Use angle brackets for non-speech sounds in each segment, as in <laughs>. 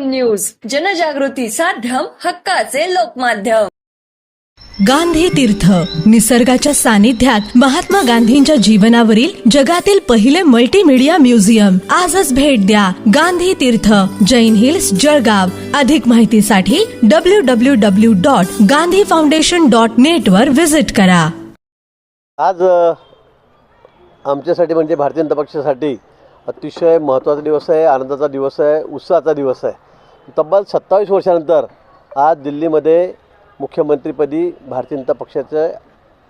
News जनजागृती साध्यम हक्काचे लोकमाध्यम. गांधी तीर्थ. निसर्गाच्या सानिध्यात महात्मा गांधींच्या जीवनावरील जगातील पहिले मल्टीमीडिया म्युझियम आजच भेट द्या गांधी तीर्थ जैन हिल्स जळगाव. अधिक माहितीसाठी W W W dot Gandhi foundation dot net वर विजिट करा. आज आमच्यासाठी म्हणजे भारतीय जनता पक्षासाठी अतिशय महत्त्वाचा दिवस आहे आनंदाचा दिवस आहे उत्साहाचा दिवस आहे. तब्बल सत्तावीस वर्षानंतर आज दिल्लीमध्ये मुख्यमंत्रीपदी भारतीय जनता पक्षाचे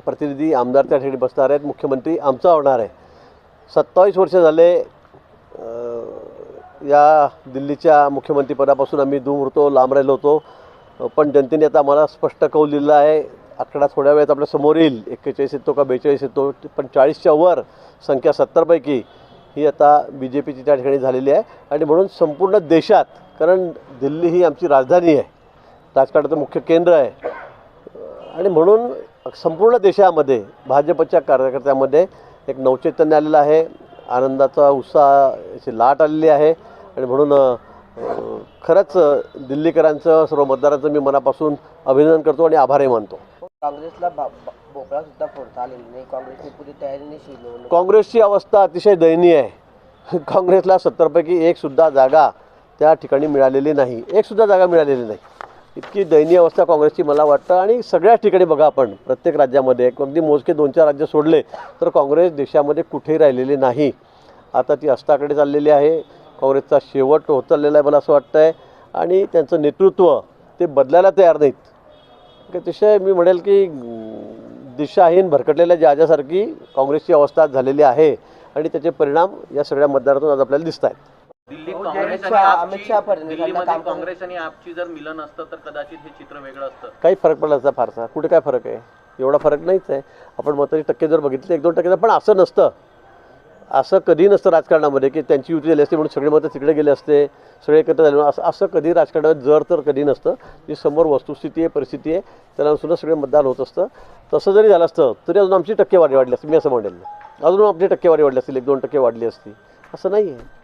प्रतिनिधी आमदार त्या ठिकाणी बसणार आहेत. मुख्यमंत्री आमचा होणार आहे. सत्तावीस वर्ष झाले या दिल्लीच्या मुख्यमंत्रीपदापासून आम्ही दूर होतो लांब राहिलो होतो. पण जनतेने आता आम्हाला स्पष्ट कौल दिला आहे. आकडा थोड्या वेळात आपल्यासमोर येईल. एक्केचाळीस येतो का बेचाळीस येतो पण चाळीसच्या वर संख्या सत्तरपैकी ही आता बी जे पीची त्या ठिकाणी झालेली आहे. आणि म्हणून संपूर्ण देशात कारण दिल्ली ही आमची राजधानी आहे राजकारणाचं मुख्य केंद्र आहे. आणि म्हणून संपूर्ण देशामध्ये भाजपच्या कार्यकर्त्यामध्ये एक नवचैतन्य आलेलं आहे. आनंदाचा उत्साहाची लाट आलेली आहे. आणि म्हणून खरंच दिल्लीकरांचं सर्व मतदारांचं मी मनापासून अभिनंदन करतो आणि आभारही मानतो. काँग्रेसला भोपळा सुद्धा फोडता आलेली नाही. काँग्रेसने पुरी तयारी नाही काँग्रेसची अवस्था अतिशय दयनीय आहे. <laughs> काँग्रेसला सत्तरपैकी एकसुद्धा जागा त्या ठिकाणी मिळालेली नाही. एकसुद्धा जागा मिळालेली नाही. इतकी दयनीय अवस्था काँग्रेसची मला वाटतं. आणि सगळ्याच ठिकाणी बघा आपण प्रत्येक राज्यामध्ये अगदी मोजके दोन चार राज्य सोडले तर काँग्रेस देशामध्ये कुठेही राहिलेली नाही. आता ती अस्ताकडे चाललेली आहे. काँग्रेसचा शेवट होत चाललेला आहे मला असं वाटतं आहे आणि त्यांचं नेतृत्व ते बदलायला तयार नाहीत. अतिशय मी म्हणेल की दिशाहीन भरकटलेल्या जहाजासारखी काँग्रेसची अवस्था झालेली आहे आणि त्याचे परिणाम या सगळ्या मतदारातून आज आपल्याला दिसत आहेत. दिल्लीत काँग्रेस आणि आपची- जर मिलन असतं तर कदाचित हे चित्र वेगळं असतं. काही फरक पडला असता फारसा. कुठे काय फरक आहे? एवढा फरक नाहीच आहे. आपण मताची टक्के जर बघितले एक दोन टक्के पण असं नसतं. असं कधी नसतं राजकारणामध्ये की त्यांची युती झाली असते म्हणून सगळे मतं तिकडे गेले असते सगळे एकत्र झाले असं असं कधी राजकारणात जर तर कधी नसतं. जी समोर वस्तुस्थिती आहे परिस्थिती आहे त्यालासुद्धा सगळे मतदान होत असतं. तसं जरी झालं असतं तरी अजून आमची टक्केवारी वाढली असती मी असं म्हणेल. अजून आमची टक्केवारी वाढली असतील एक दोन टक्के वाढली असती. असं नाही आहे.